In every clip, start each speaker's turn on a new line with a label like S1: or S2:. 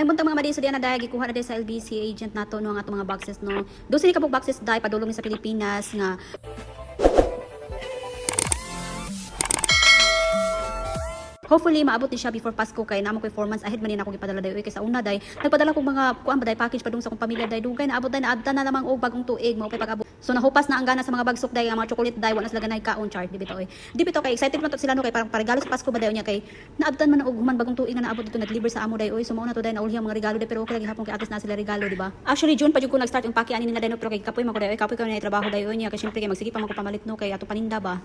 S1: May buntang mga madi so diyan na dahil gikuha na dahil sa LBC agent nato no ang atong mga boxes no. Doon sila kabog boxes dahil padulong ni sa Pilipinas nga Hopefully maabot ni siya before Pasko kay namo koy 4 months ahead man ni ako gipadala dayoy kay sa una day. Nagpadala kong mga kuan ba day package padung sa akong pamilya day. Dugay naabot day naabtan na lamang og bagong tuig mao pay pag-abot. So nahupas na ang gana sa mga bagsok day ang mga chocolate day wala sila ganay kaon chart di bitaw di bitaw kay excited man to sila no kay parang regalo sa Pasko ba dayon niya kay naabtan man na og human bagong tuig nga naabot dito nag-deliver sa amo day oy so mao na to day naulhiyang mga regalo day pero okay lagi hapon kay atis na sila regalo di ba? Actually June pa jud ko nag-start yung paki ani nila day no pero kay kapoy man ko day oy kapoy ko na trabaho day oy niya kay syempre kay magsige pa man pamalit no kay ato paninda ba?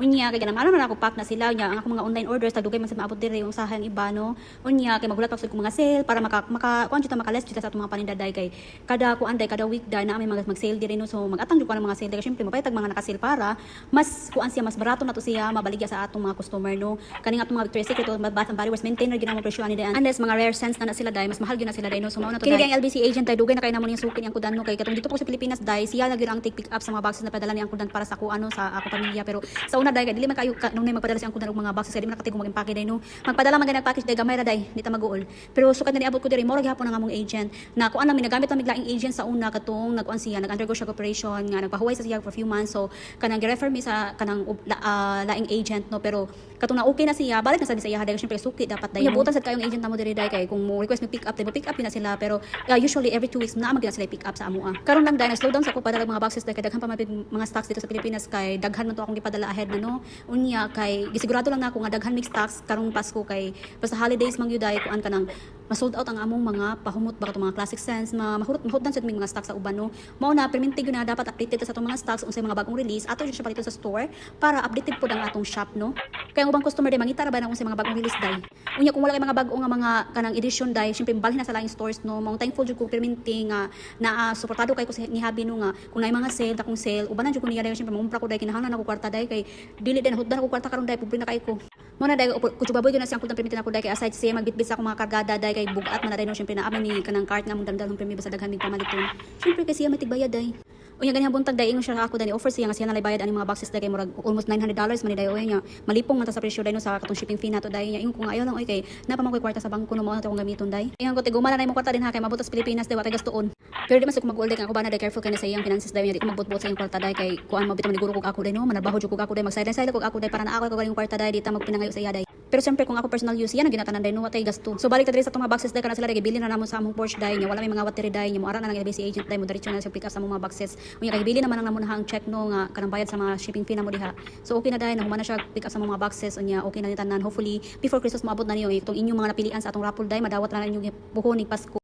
S1: Unya kay ganang na ako pack na sila nya ang ako mga online orders tagdugay man sa maabot dire yung usahay ang iba no? Unya kay magulat pa ko mga sale para maka maka kuan jud ta makaless jud ta sa atong mga panindaday kay kada kuan day kada week day na may mga mag-sale dire no? So mag-atang jud ko ng mga sale. Kay syempre mapaytag mga naka-sale para mas kuan siya mas barato na to siya mabaligya sa atong mga customer no? Kaning atong mga Victoria's Secret o Bath and Body Works maintainer gyud ang presyo ani day unless mga rare scents na na sila day mas mahal gyud na sila day no? So mao na to kini ang LBC agent day dugay na kay namo yung sukin ang kudan no? Kay katong dito po sa Pilipinas day siya lagi ang take pick up sa mga boxes na padala ni ang kudan para sa ko ano sa ako pamilya. Pero sa una day kay dili man kayo ka, nung magpadala si ang kudan og mga boxes kay di man nakatigong mag-impake day no? Magpadala man ganag package day gamay ra day di ta maguol. Pero sukat na niabot ko diri mora gyapon ang among agent. Na kuan namin nagamit namin laing agent sa una katong nag-kuan siya nag-undergo siya operation nga nagpahuway sa siya for few months. So kanang gi-refer mi sa kanang la, ah, laing agent no? Pero katong na okay na siya balik na sa iya day syempre suki dapat day. Butan sad kayong agent namo diri day kay kung mo request mi pick up day pick up na sila. Pero uh, usually every two weeks na magina sila pick up sa amo ah. Karon lang day na slow down sa ko padala mga boxes day kay daghan pa mga stocks dito sa Pilipinas kay daghan man to akong gipadala ahead na no? Unya kay gisigurado lang na ako nga daghan mix stocks karong Pasko kay basta holidays mang yun day kuan kanang masold out ang among mga pahumot ba mga classic scents mga mahurot mahurot sa mga stocks sa uban no? Mao na permintig na dapat updated sa atong mga stocks unsay mga bagong release ato siya pa dito sa store para updated po ang atong shop no? Kaya ang ubang customer day mangita ra ba na unsay mga bagong release day unya kung wala kay mga bago nga mga kanang edition day syempre balhin na sa laing stores no? Mao thankful jud ko perminting nga na uh, suportado kay ko sa ni Habi no? Nga kung naay mga sale takong sale ubanan jud ko niya day syempre mamumpra ko day kinahanglan ako kwarta day kay dili din huddan ako kwarta karon day pobre na kay ko mo na day kutubaboy gyud na siyang kutang permitin ako day kay aside siya magbitbit sa akong mga kargada day kay bugat man na day no syempre na aman ni kanang cart nga mong damdam permi basta daghan mig pamaliton syempre kasi siya matigbayad day Unya ganyan buntag day ingon siya ako dani offer siya nga siya nalay bayad ani mga boxes day kay murag almost 900 dollars man day oy nya malipong man ta sa presyo day no sa katong shipping fee nato day nya ingon ko nga ayaw lang oy kay napa man koy kwarta sa bangko no mo na akong gamiton day ingon ko tiguma na nay mo kwarta din ha kay mabutas Pilipinas day wa tay gastuon pero di man sa ko kay ako ba na day careful kay na sa iyang finances day nya di ko magbutbot sa iyang kwarta day kay kuan mabitaw man guro kog ako day no manarbaho jud kog ako day mag side side kog ako day para na ako kog galing kwarta day di ta magpinangayo sa iya day pero siyempre kung ako personal use yan ginatanan day no watay gasto. So balik ta diri sa tong mga boxes day kana sila day bilin na namon sa among Porsche day nya wala may mga battery day nya mo ara na lang LBC agent day mo diretso na sa pick up sa mga boxes. Unya kay bilin naman ang namon hang check no nga kanang bayad sa mga shipping fee na mo diha. So okay na day na humana siya pick up sa mga boxes. Unya okay na ni tanan hopefully before Christmas maabot na niyo itong inyong mga napilian sa atong raffle day madawat na lang inyong buhon ni Pasko